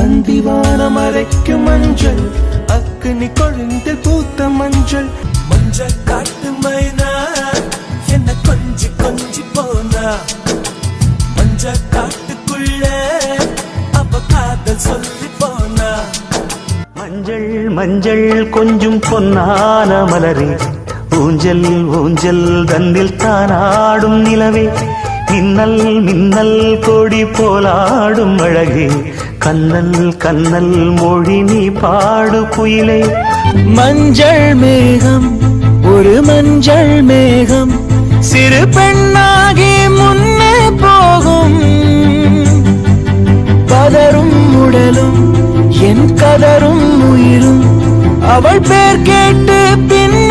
அந்திவானம் அரைக்கு மஞ்சள் அக்கினி கொழுந்தில் பூத்த மஞ்சள். மஞ்சள் காட்டு மைனா என்ன கொஞ்சி கொஞ்சி போனா. மஞ்சள் காட்டுக்குள்ள அவ காதல் சொல்லி போனா. மஞ்சள் மஞ்சள் கொஞ்சம் பொன்னான மலரே. ஊஞ்சல் ஊஞ்சல் தன்னில் தானாடும் நிலவே. மின்னல் மின்னல் கொடி போலாடும் அழகே. கண்ணல் கண்ணல் மொழி நீ பாடு குயிலே. மஞ்சள் மேகம் ஒரு மஞ்சள் மேகம் சிறு பெண்ணாகி முன்னே போகும். பதரும் உடலும் என் கதரும் உயிரும் அவள் பேர் கேட்டு பின்